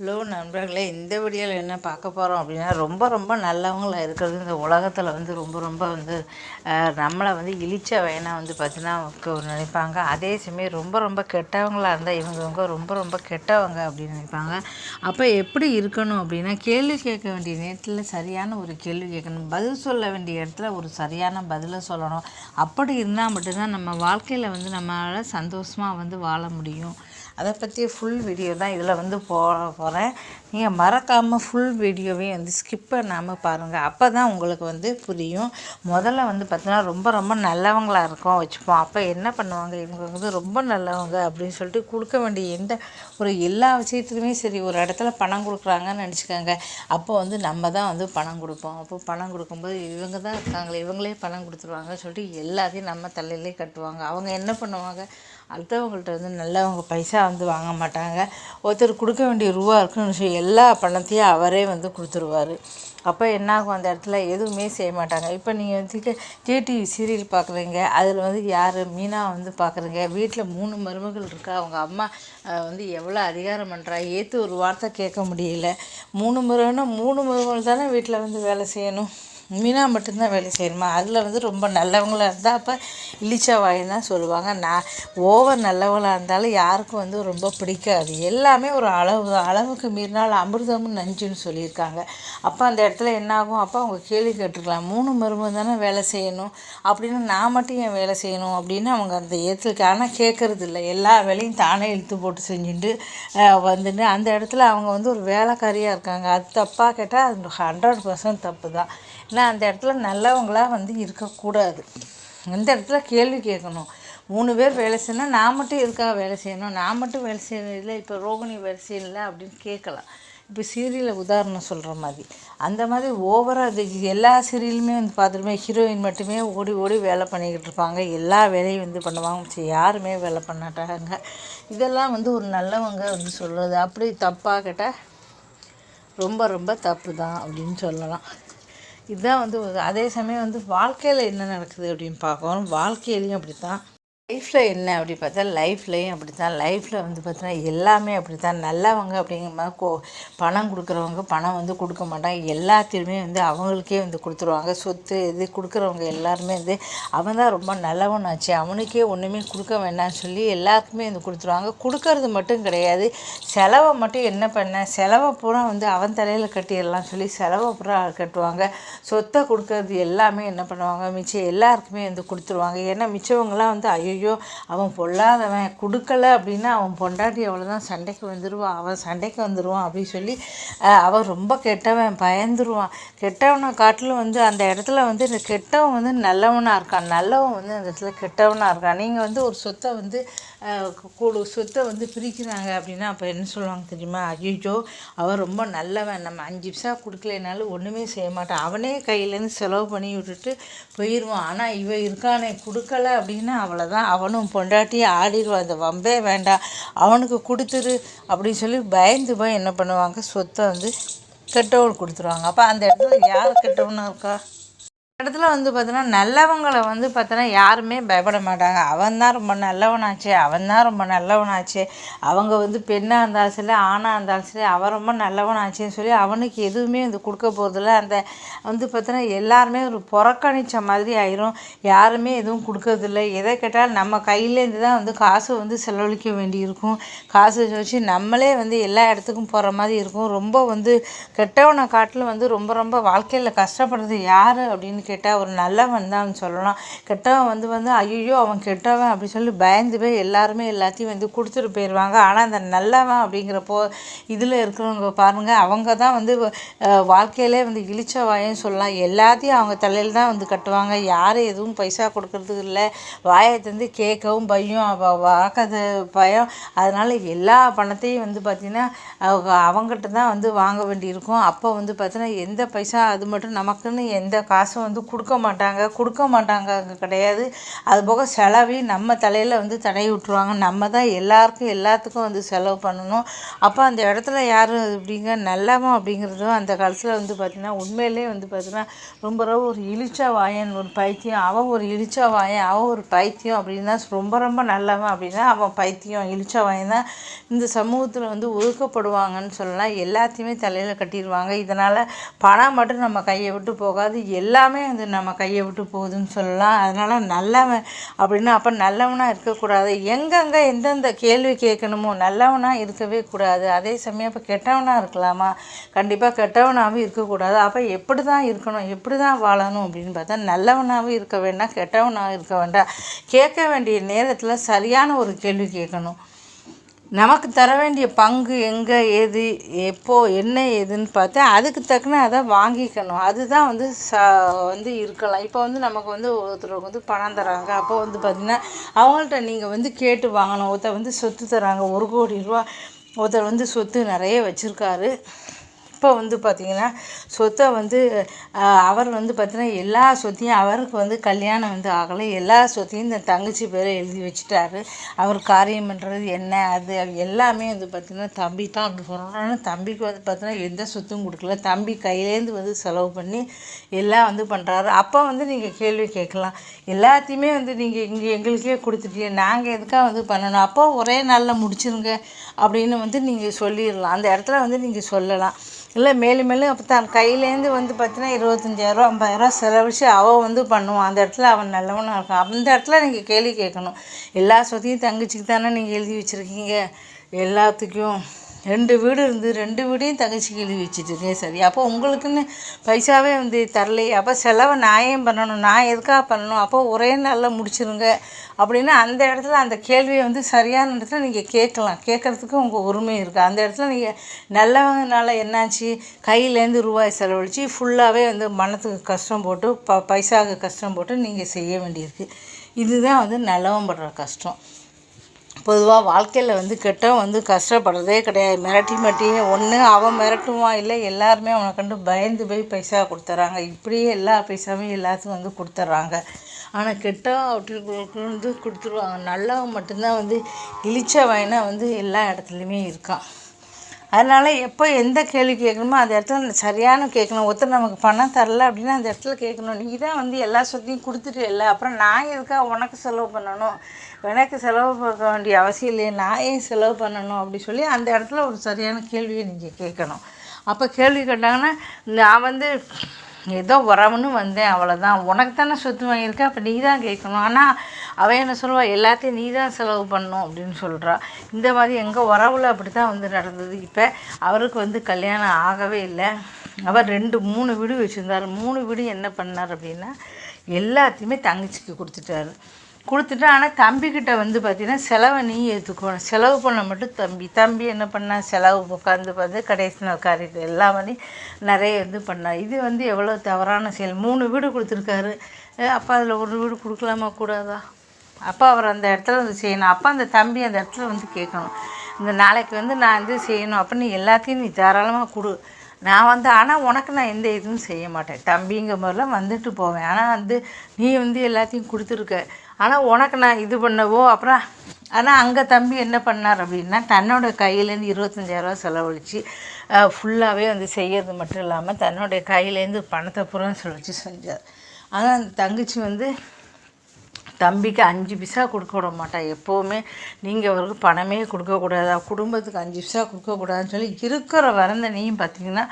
Hello நண்பர்களே இந்த வீடியோவில் என்ன பார்க்க போகிறோம் அப்படின்னா ரொம்ப ரொம்ப நல்லவங்களாக இருக்கிறது இந்த உலகத்தில் வந்து ரொம்ப ரொம்ப வந்து நம்மளை வந்து இழிச்ச வயனாக வந்து பார்த்தீங்கன்னா நினைப்பாங்க. அதே சமயம் ரொம்ப ரொம்ப கெட்டவங்களாக இருந்தால் இவங்கவங்க ரொம்ப ரொம்ப கெட்டவங்க அப்படின்னு நினைப்பாங்க. அப்போ எப்படி இருக்கணும் அப்படின்னா கேள்வி கேட்க வேண்டிய நேரத்தில் சரியான ஒரு கேள்வி கேட்கணும். பதில் சொல்ல வேண்டிய இடத்துல ஒரு சரியான பதிலை சொல்லணும். அப்படி இருந்தால் மட்டும்தான் நம்ம வாழ்க்கையில் வந்து நம்மளால் சந்தோஷமாக வந்து வாழ முடியும். அதை பற்றிய ஃபுல் வீடியோ தான் இதில் வந்து போட போகிறேன் நீங்கள் மறக்காமல் ஃபுல் வீடியோவையும் வந்து ஸ்கிப் பண்ணாமல் பாருங்கள் அப்போ தான் உங்களுக்கு வந்து புரியும். முதல்ல வந்து பார்த்தீங்கன்னா ரொம்ப ரொம்ப நல்லவங்களாக இருக்கும் வச்சுப்போம். அப்போ என்ன பண்ணுவாங்க? இவங்க வந்து ரொம்ப நல்லவங்க அப்படின்னு சொல்லிட்டு கொடுக்க வேண்டிய எந்த ஒரு எல்லா விஷயத்துலையுமே சரி ஒரு இடத்துல பணம் கொடுக்குறாங்கன்னு நினச்சிக்கோங்க. அப்போ வந்து நம்ம தான் வந்து பணம் கொடுப்போம். அப்போ பணம் கொடுக்கும்போது இவங்க தான் இருக்காங்களே இவங்களே பணம் கொடுத்துருவாங்கன்னு சொல்லிட்டு எல்லாத்தையும் நம்ம தலையிலே கட்டுவாங்க. அவங்க என்ன பண்ணுவாங்க? அடுத்தவங்கள்ட்ட வந்து நல்லவங்க பைசா வந்து வாங்க மாட்டாங்க. ஒருத்தர் கொடுக்க வேண்டிய ரூபா இருக்குன்னு சொல்லி எல்லா பணத்தையும் அவரே வந்து கொடுத்துருவாரு. அப்போ என்னாகும்? அந்த இடத்துல எதுவுமே செய்ய மாட்டாங்க. இப்போ நீங்கள் வந்து டிடிவி சீரியல் பார்க்குறீங்க அதில் வந்து யார்? மீனா வந்து பார்க்குறீங்க வீட்டில் மூணு மருமகள் இருக்கா? அவங்க அம்மா வந்து எவ்வளோ அதிகாரம் பண்ணுறா ஏற்று ஒரு வார்த்தை கேட்க முடியல. மூணு மருமகனா மூணு மருமகள் தானே வீட்டில் வந்து வேலை செய்யணும்? மீனா மட்டும்தான் வேலை செய்யணுமா? அதில் வந்து ரொம்ப நல்லவங்களாக இருந்தால் அப்போ இளிச்சா வாயின்னு தான் சொல்லுவாங்க. நான் ஓவர் நல்லவங்களாக இருந்தாலும் யாருக்கும் வந்து ரொம்ப பிடிக்காது. எல்லாமே ஒரு அளவு தான். அளவுக்கு மீறினால் அமிர்தமும் நஞ்சுன்னு சொல்லியிருக்காங்க. அப்போ அந்த இடத்துல என்னாகும்? அப்போ அவங்க கேள்வி கேட்டிருக்கலாம். மூணு மருமகம் தானே வேலை செய்யணும்? அப்படின்னு நான் மட்டும் ஏன் வேலை செய்யணும்? அப்படின்னு அவங்க அந்த ஏற்றுக்கு ஆனால் கேட்குறது இல்லை. எல்லா வேலையும் தானே இழுத்து போட்டு செஞ்சுட்டு வந்துட்டு அந்த இடத்துல அவங்க வந்து ஒரு வேலைக்காரியாக இருக்காங்க. அது தப்பாக கேட்டால் அது ஹண்ட்ரட் பர்சன்ட் தப்பு தான் ஏன்னா அந்த இடத்துல நல்லவங்களாக வந்து இருக்கக்கூடாது. அந்த இடத்துல கேள்வி கேட்கணும். மூணு பேர் வேலை செய்யணும் நான் மட்டும் எதுக்காக வேலை செய்யணும்? நான் மட்டும் வேலை செய்யணும் இல்லை இப்போ ரோகிணி வேலை செய்யல அப்படின்னு கேட்கலாம். இப்போ சீரியலில் உதாரணம் சொல்கிற மாதிரி. அந்த மாதிரி ஓவராக அது எல்லா சீரியலுமே வந்து பார்த்துருமே ஹீரோயின் மட்டுமே ஓடி ஓடி வேலை பண்ணிக்கிட்டு இருப்பாங்க. எல்லா வேலையும் வந்து பண்ணுவாங்க. யாருமே வேலை பண்ணாட்டாங்க இதெல்லாம் வந்து ஒரு நல்லவங்க வந்து சொல்கிறது அப்படி தப்பாக கேட்டால் ரொம்ப ரொம்ப தப்பு தான் அப்படின்னு சொல்லலாம். இதுதான் வந்து அதே சமயம் வந்து வாழ்க்கையில் என்ன நடக்குது அப்படின்னு பார்க்கணும். வாழ்க்கையிலையும் அப்படி தான் லைஃப்பில் என்ன அப்படி பார்த்தா லைஃப்லையும் அப்படி தான் லைஃப்பில் வந்து பார்த்தோன்னா எல்லாமே அப்படி தான் நல்லவங்க அப்படிங்கிற மாதிரி கோ பணம் கொடுக்குறவங்க பணம் வந்து கொடுக்க மாட்டாங்க. எல்லாத்தையுமே வந்து அவங்களுக்கே வந்து கொடுத்துருவாங்க. சொத்து இது கொடுக்குறவங்க எல்லாருமே வந்து அவன் தான் ரொம்ப நல்லவனாச்சு அவனுக்கே ஒன்றுமே கொடுக்க வேண்டாம்னு சொல்லி எல்லாருக்குமே வந்து கொடுத்துருவாங்க. கொடுக்கறது மட்டும் கிடையாது. செலவை மட்டும் என்ன பண்ண செலவை பூரா வந்து அவன் தலையில் கட்டிடலாம் சொல்லி செலவை பூரா கட்டுவாங்க. சொத்தை கொடுக்கறது எல்லாமே என்ன பண்ணுவாங்க? மிச்சம் எல்லாருக்குமே வந்து கொடுத்துருவாங்க. ஏன்னா மிச்சவங்களாம் வந்து ஐயோ ஐயோ அவன் பொல்லாதவன் கொடுக்கல அப்படின்னா அவன் பொண்டாட்டி அவ்வளோதான் சண்டைக்கு வந்துடுவான் அவன் சண்டைக்கு வந்துடுவான் அப்படின்னு சொல்லி அவன் ரொம்ப கெட்டவன் பயந்துருவான். கெட்டவனை காட்டிலும் வந்து அந்த இடத்துல வந்து இந்த கெட்டவன் வந்து நல்லவனாக இருக்கான். நல்லவன் வந்து அந்த இடத்துல கெட்டவனாக இருக்கான். நீங்கள் வந்து ஒரு சொத்தை வந்து கூடு சொத்தை வந்து பிரிக்கிறாங்க அப்படின்னா அப்போ என்ன சொல்லுவாங்க தெரியுமா? ஐயோ அவன் ரொம்ப நல்லவன். நம்ம அஞ்சு பிசா கொடுக்கலைனாலும் ஒன்றுமே செய்ய மாட்டான். அவனே கையிலேருந்து செலவு பண்ணி விட்டுட்டு போயிடுவான் ஆனால் இவன் இருக்கானே கொடுக்கல அப்படின்னா அவ்வளோதான் அவனும் பொண்டாட்டி ஆடிடுவான் அந்த வம்பே வேண்டாம் அவனுக்கு கொடுத்துரு அப்படின்னு சொல்லி பயந்து போய் என்ன பண்ணுவாங்க சொத்தை வந்து கெட்டவனுக்கு கொடுத்துருவாங்க. அப்போ அந்த இடத்துல யார் கெட்டவனாக இருக்கா? இடத்துல வந்து பார்த்தீங்கன்னா நல்லவங்களை வந்து பார்த்தோன்னா யாருமே பயப்பட மாட்டாங்க. அவன் தான் ரொம்ப நல்லவனாச்சே அவன் தான் ரொம்ப நல்லவனாச்சே. அவங்க வந்து பெண்ணாக இருந்தாலும் சரி ஆணாக இருந்தாலும் சரி அவன் ரொம்ப நல்லவனாச்சேன்னு சொல்லி அவனுக்கு எதுவுமே வந்து கொடுக்க போகிறதில்ல அந்த வந்து பார்த்தோன்னா எல்லாருமே ஒரு புறக்கணிச்ச மாதிரி ஆயிரும். யாருமே எதுவும் கொடுக்கறதில்ல. எதை கேட்டாலும் நம்ம கையிலேருந்து தான் வந்து காசு வந்து செலவழிக்க வேண்டியிருக்கும். காசு வச்சு நம்மளே வந்து எல்லா இடத்துக்கும் போகிற மாதிரி இருக்கும். ரொம்ப வந்து கெட்டவனை காட்டிலும் வந்து ரொம்ப ரொம்ப வாழ்க்கையில் கஷ்டப்படுறது யார் அப்படின்னு கேட்டால் ஒரு நல்லவன் தான் சொல்லலாம். கெட்டவன் வந்து வந்து ஐயோ அவன் கெட்டவன் அப்படின்னு சொல்லி பயந்து போய் எல்லாருமே எல்லாத்தையும் வந்து கொடுத்துட்டு போயிடுவாங்க ஆனால் அந்த நல்லவன் அப்படிங்கிறப்போ இதில் இருக்கிறவங்க பாருங்கள் அவங்க தான் வந்து வாழ்க்கையிலே வந்து இழிச்ச வாயன்னு சொல்லலாம். எல்லாத்தையும் அவங்க தலையில் தான் வந்து கட்டுவாங்க. யாரும் எதுவும் பைசா கொடுக்கறதுக்கு இல்லை. வாயை தந்து கேட்கவும் பயம் வாக்காத வாக்கிறது பயம். அதனால் எல்லா பணத்தையும் வந்து பார்த்திங்கன்னா அவங்ககிட்ட தான் வந்து வாங்க வேண்டியிருக்கும். அப்போ வந்து பார்த்தீங்கன்னா எந்த பைசா அது மட்டும் நமக்குன்னு எந்த காசும் வந்து வந்து கொடுக்க மாட்டாங்க கொடுக்க மாட்டாங்க கிடையாது. அது போக செலவையும் நம்ம தலையில் வந்து தடவி விட்ருவாங்க நம்ம தான் எல்லாருக்கும் எல்லாத்துக்கும் வந்து செலவு பண்ணணும். அப்போ அந்த இடத்துல யார் அப்படிங்க நல்லவன் அப்படிங்கிறதும் அந்த காலத்தில் வந்து பார்த்திங்கன்னா உண்மையிலே வந்து பார்த்திங்கன்னா ரொம்ப ரொம்ப ஒரு இழிச்சா வாயன் ஒரு பைத்தியம். அவன் ஒரு இழிச்சா வாயன் அவன் ஒரு பைத்தியம் அப்படின்னா ரொம்ப ரொம்ப நல்லவன் அப்படின்னா அவன் பைத்தியம் இழிச்சா வாயன் தான் இந்த சமூகத்தில் வந்து ஒதுக்கப்படுவாங்கன்னு சொல்லலாம். எல்லாத்தையுமே தலையில் கட்டிடுவாங்க. இதனால் பணம் மட்டும் நம்ம கையை விட்டு போகாது. எல்லாமே அது நம்ம கையை விட்டு போகுதுன்னு சொல்லலாம். அதனால் நல்லவன் அப்படின்னா அப்போ நல்லவனாக இருக்கக்கூடாது. எங்கெங்கே எந்தெந்த கேள்வி கேட்கணுமோ நல்லவனாக இருக்கவே கூடாது. அதே சமயம் இப்போ கெட்டவனாக இருக்கலாமா? கண்டிப்பாக கெட்டவனாகவும் இருக்கக்கூடாது. அப்போ எப்படி தான் இருக்கணும்? எப்படி தான் வாழணும் அப்படின்னு பார்த்தா நல்லவனாகவும் இருக்க வேண்டாம் கெட்டவனாகவும் இருக்க வேண்டாம். கேட்க வேண்டிய நேரத்தில் சரியான ஒரு கேள்வி கேட்கணும். நமக்கு தர வேண்டிய பங்கு எங்கே ஏது எப்போ என்ன ஏதுன்னு பார்த்தா அதுக்கு தக்கன அதை வாங்கிக்கணும். அதுதான் வந்து ச வந்து இருக்கலாம். இப்போ வந்து நமக்கு வந்து ஒருத்தருக்கு வந்து பணம் தராங்க. அப்போ வந்து பார்த்திங்கன்னா அவங்கள்ட்ட நீங்கள் வந்து கேட்டு வாங்கணும். ஒருத்தர் வந்து சொத்து தராங்க. ஒரு கோடி ரூபா ஒருத்தர் வந்து சொத்து நிறைய வச்சுருக்காரு. அப்போ வந்து பார்த்திங்கன்னா சொத்தை வந்து அவர் வந்து பார்த்திங்கன்னா எல்லா சொத்தையும் அவருக்கு வந்து கல்யாணம் வந்து ஆகலை. எல்லா சொத்தையும் இந்த தங்கச்சி பேரை எழுதி வச்சுட்டாரு. அவர் காரியம் பண்ணுறது என்ன அது எல்லாமே வந்து பார்த்திங்கன்னா தம்பி தான் அப்படி சொல்கிறாங்க தம்பிக்கு வந்து பார்த்திங்கன்னா எந்த சொத்தும் கொடுக்கல. தம்பி கையிலேருந்து வந்து செலவு பண்ணி எல்லாம் வந்து பண்ணுறாரு அப்போ வந்து நீங்கள் கேள்வி கேட்கலாம். எல்லாத்தையுமே வந்து நீங்கள் இங்கே எங்களுக்கே கொடுத்துட்டீங்க. நாங்கள் எதுக்காக வந்து பண்ணணும்? அப்போ ஒரே நாளில் முடிச்சிருங்க அப்படின்னு வந்து நீங்கள் சொல்லிடலாம். அந்த இடத்துல வந்து நீங்கள் சொல்லலாம். இல்லை மேலும் மேலும் அப்போ தான். கையிலேருந்து வந்து பார்த்தீங்கன்னா இருபத்தஞ்சாயிரம் ஐம்பதாயிரம் செலவழித்து அவள் வந்து பண்ணுவான் அந்த இடத்துல அவன் நல்லவனாக இருக்கான் அந்த இடத்துல நீங்கள் கேள்வி கேட்கணும் எல்லா சொத்தையும் தங்கச்சிக்கு தானே நீங்கள் எழுதி வச்சுருக்கீங்க. எல்லாத்துக்கும் ரெண்டு வீடு இருந்து ரெண்டு வீடையும் தங்கச்சி எழுதி வச்சுட்டுருக்கேன் சரி. அப்போ உங்களுக்குன்னு பைசாவே வந்து தரலையே. அப்போ செலவை நான் பண்ணணும்? நான் எதுக்காக பண்ணணும்? அப்போ ஒரே நாளில் முடிச்சிருங்க. அப்படின்னா அந்த இடத்துல அந்த கேள்வியை வந்து சரியான இடத்துல நீங்கள் கேட்கலாம். கேட்குறதுக்கு உங்கள் உரிமை இருக்குது அந்த இடத்துல நீங்கள் நல்லவங்கனால என்னாச்சு? கையிலேருந்து ரூபாய் செலவழித்து ஃபுல்லாகவே வந்து மனத்துக்கு கஷ்டம் போட்டு ப பைசாவுக்கு கஷ்டம் போட்டு நீங்கள் செய்ய வேண்டியிருக்கு. இதுதான் வந்து நல்லவன் படுற கஷ்டம். பொதுவாக வாழ்க்கையில் வந்து கெட்டவன் வந்து கஷ்டப்படுறதே கிடையாது. மிரட்டி மட்டி ஒன்று அவன் மிரட்டுவான் இல்லை எல்லாருமே அவனை கண்டு பயந்து போய் பைசா கொடுத்துட்றாங்க இப்படியே எல்லா பைசாவையும் எல்லாத்துக்கும் வந்து கொடுத்துட்றாங்க ஆனால் கெட்டவன் அவற்றுக்கு வந்து கொடுத்துருவாங்க. நல்லவன் மட்டும்தான் வந்து இழிச்ச வயனாக வந்து எல்லா இடத்துலையுமே இருக்கான். அதனால் எப்போ எந்த கேள்வி கேட்கணுமோ அந்த இடத்துல சரியான கேட்கணும். ஒருத்தர் நமக்கு பணம் தரல அப்படின்னா அந்த இடத்துல கேட்கணும். நீ தான் வந்து எல்லா சொத்தையும் கொடுத்துட்டு இல்லை. அப்புறம் நான் எதுக்காக உனக்கு செலவு பண்ணணும்? எனக்கு செலவு பண்ண வேண்டிய அவசியம் இல்லையே நான் ஏன் செலவு பண்ணணும் அப்படி சொல்லி அந்த இடத்துல ஒரு சரியான கேள்வியை நீங்கள் கேட்கணும். அப்போ கேள்வி கேட்டாங்கன்னா நான் வந்து ஏதோ உறவுன்னு வந்தேன் அவ்வளோதான் உனக்கு தானே சொத்து வாங்கியிருக்கேன் அப்போ நீ தான் கேட்கணும். ஆனால் அவன் என்ன சொல்லுவாள் எல்லாத்தையும் நீ தான் செலவு பண்ணணும் அப்படின்னு சொல்கிறா இந்த மாதிரி எங்கள் உறவில் அப்படி தான் வந்து நடந்தது. இப்போ அவருக்கு வந்து கல்யாணம் ஆகவே இல்லை. அவர் ரெண்டு மூணு வீடு வச்சுருந்தார். மூணு வீடு என்ன பண்ணார் அப்படின்னா எல்லாத்தையுமே தங்கச்சிக்கு கொடுத்துட்டாரு. கொடுத்துட்டு ஆனால் தம்பிக்கிட்ட வந்து பார்த்தீங்கன்னா செலவை நீ ஏற்றுக்கணும் செலவு பண்ண மட்டும் தம்பி. தம்பி என்ன பண்ணால் செலவு உட்காந்து பார்த்து கடைசி நாள் காரியத்தை எல்லாம் பண்ணி நிறைய வந்து பண்ணார் இது வந்து எவ்வளோ தவறான செயல். மூணு வீடு கொடுத்துருக்காரு. அப்போ அதில் ஒரு வீடு கொடுக்கலாமா? கூடாதா? அப்போ அவர் அந்த இடத்துல வந்து செய்யணும். அப்போ அந்த தம்பி அந்த இடத்துல வந்து கேட்கணும். இந்த நாளைக்கு வந்து நான் வந்து செய்யணும். அப்படின்னு எல்லாத்தையும் நீ தாராளமாக கொடு. நான் வந்து ஆனால் உனக்கு நான் எந்த இதுவும் செய்ய மாட்டேன். தம்பிங்க மாதிரிலாம் வந்துட்டு போவேன். ஆனால் வந்து நீ வந்து எல்லாத்தையும் கொடுத்துருக்க. ஆனால் உனக்கு நான் இது பண்ணவோ அப்புறம் ஆனால் அங்கே தம்பி என்ன பண்ணார் அப்படின்னா தன்னோட கையிலேருந்து இருபத்தஞ்சாயிரரூவா செலவழித்து ஃபுல்லாகவே வந்து செய்கிறது மட்டும் இல்லாமல் தன்னுடைய கையிலேருந்து பணத்தை பூரா செலவழித்து செஞ்சார். ஆனால் அந்த தங்கச்சி வந்து தம்பிக்கு அஞ்சு பிசா கொடுக்க விட மாட்டா. எப்போவுமே நீங்கள் அவருக்கு பணமே கொடுக்கக்கூடாது குடும்பத்துக்கு அஞ்சு பிசா கொடுக்கக்கூடாதுன்னு சொல்லி இருக்கிற வரந்தனையும் பார்த்திங்கன்னா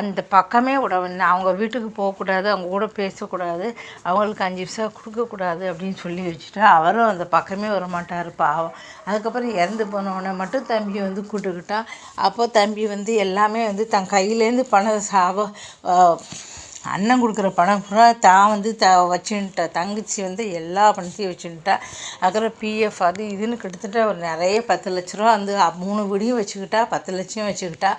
அந்த பக்கமே விட அவங்க வீட்டுக்கு போகக்கூடாது அவங்க கூட பேசக்கூடாது அவங்களுக்கு அஞ்சு பிசா கொடுக்கக்கூடாது அப்படின்னு சொல்லி வச்சுட்டா அவரும் அந்த பக்கமே வர மாட்டார் பாவம். அதுக்கப்புறம் இறந்து போனவொடனே மட்டும் தம்பி வந்து கூட்டுக்கிட்டா. அப்போ தம்பி வந்து எல்லாமே வந்து தன் கையிலேருந்து பணம் சாவ அண்ணன் கொடுக்குற பணம் பூரா தான் வந்து த வச்சுன்ட்டா. தங்கச்சி வந்து எல்லா பணத்தையும் வச்சுன்ட்டா. அப்புறம் பிஎஃப் அது இதுன்னு கிட்டத்தட்ட ஒரு நிறைய பத்து லட்ச ரூபா வந்து மூணு வீடியும் வச்சுக்கிட்டா பத்து லட்சம் வச்சுக்கிட்டா.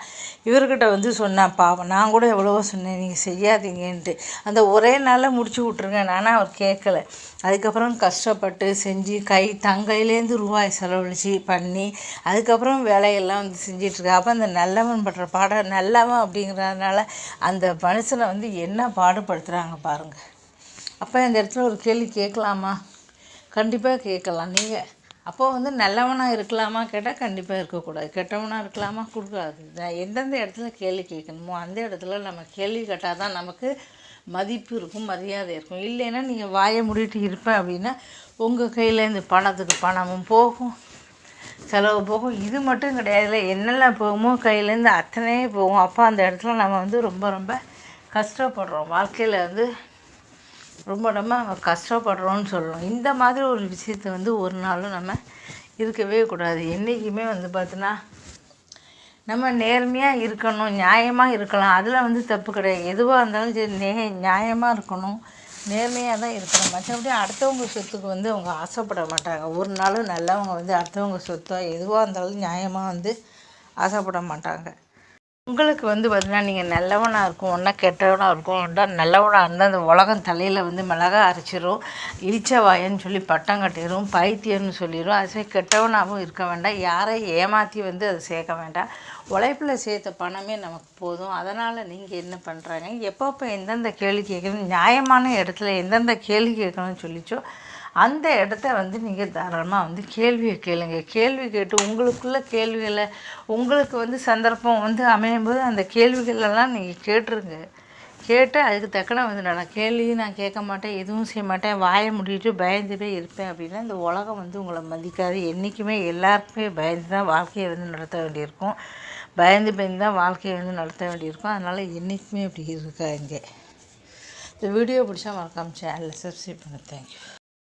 இவர்கிட்ட வந்து சொன்னான் பாவம் நான் கூட எவ்வளவோ சொன்னேன் நீங்கள் செய்யாதீங்கன்ட்டு. அந்த ஒரே நாளில் முடிச்சு விட்ருங்க நானும் அவர் கேட்கல. அதுக்கப்புறம் கஷ்டப்பட்டு செஞ்சு கை தங்கையிலேருந்து ரூபாய் செலவழித்து பண்ணி அதுக்கப்புறம் வேலையெல்லாம் வந்து செஞ்சிட்ருக்கா. அப்போ அந்த நல்லவன் படுற பாடம் நல்லவன் அப்படிங்கிறதுனால அந்த மனுஷனை வந்து என்ன என்ன பாடுபடுத்துகிறாங்க பாருங்கள் அப்போ இந்த இடத்துல ஒரு கேள்வி கேட்கலாமா? கண்டிப்பாக கேட்கலாம். நீங்கள் அப்போ வந்து நல்லவனாக இருக்கலாமா? கேட்டால் கண்டிப்பாக இருக்கக்கூடாது. கெட்டவனாக இருக்கலாமா? கொடுக்காது. நான் எந்தெந்த இடத்துல கேள்வி கேட்கணுமோ அந்த இடத்துல நம்ம கேள்வி கேட்டால் தான் நமக்கு மதிப்பு இருக்கும் மரியாதை இருக்கும். இல்லைன்னா நீங்கள் வாயை மூடிட்டு இருப்பேன் அப்படின்னா உங்கள் கையில் இந்த பணத்துக்கு பணமும் போகும் செலவு போகும். இது மட்டும் கிடையாதுல என்னெல்லாம் போகுமோ கையிலேருந்து அத்தனையே போகும். அப்போ அந்த இடத்துல நம்ம வந்து ரொம்ப ரொம்ப கஷ்டப்படுறோம். வாழ்க்கையில் வந்து ரொம்ப ரொம்ப நம்ம கஷ்டப்படுறோம்னு சொல்லணும் இந்த மாதிரி ஒரு விஷயத்த வந்து ஒரு நாளும் நம்ம இருக்கவே கூடாது. என்றைக்குமே வந்து பார்த்தோன்னா நம்ம நேர்மையாக இருக்கணும் நியாயமாக இருக்கலாம். அதில் வந்து தப்பு கிடையாது. எதுவாக இருந்தாலும் சரி நே நியாயமாக இருக்கணும். நேர்மையாக தான் இருக்கணும். மற்றபடி அடுத்தவங்க சொத்துக்கு வந்து அவங்க ஆசைப்பட மாட்டாங்க. ஒரு நாளும் நல்லவங்க வந்து அடுத்தவங்க சொத்தோ எதுவாக இருந்தாலும் நியாயமாக வந்து ஆசைப்பட மாட்டாங்க. உங்களுக்கு வந்து பார்த்தீங்கன்னா நீங்கள் நல்லவனாக இருக்கும் ஒன்றா கெட்டவனாக இருக்கும் ஒன்றா நல்லவனாக இருந்தால் அந்த உலகம் தலையில் வந்து மிளகா அரைச்சிரும் இழிச்சவாயன்னு சொல்லி பட்டம் கட்டிடும் பைத்தியம்னு சொல்லிடும் அது கெட்டவனாகவும் இருக்க வேண்டாம். யாரை ஏமாற்றி வந்து அதை சேர்க்க வேண்டாம். உழைப்பில் சேர்த்த பணமே நமக்கு போதும். அதனால் நீங்கள் என்ன பண்ணுறாங்க எப்பப்போ எந்தெந்த கேள்வி கேட்கணும் நியாயமான இடத்துல எந்தெந்த கேள்வி கேட்கணும்னு சொல்லிச்சோ அந்த இடத்த வந்து நீங்கள் தாராளமாக வந்து கேள்வியை கேளுங்க. கேள்வி கேட்டு உங்களுக்குள்ள கேள்விகளை உங்களுக்கு வந்து சந்தர்ப்பம் வந்து அமையும் போது அந்த கேள்விகளெல்லாம் நீங்கள் கேட்டுருங்க. கேட்டு அதுக்கு தக்கன வந்து நான் கேள்வியும் நான் கேட்க மாட்டேன் எதுவும் செய்ய மாட்டேன் வாயை முடிட்டு பயந்துட்டே இருப்பேன் அப்படின்னா இந்த உலகம் வந்து உங்களை மதிக்காது. என்றைக்குமே எல்லாருக்குமே பயந்து தான் வாழ்க்கையை வந்து நடத்த வேண்டியிருக்கும். பயந்து பயந்து தான் வாழ்க்கையை வந்து நடத்த வேண்டியிருக்கும். அதனால் என்றைக்குமே இப்படி இருக்காங்க இந்த வீடியோ பிடிச்சா மறக்காம சேனலில் சப்ஸ்கிரைப் பண்ண தேங்க்யூ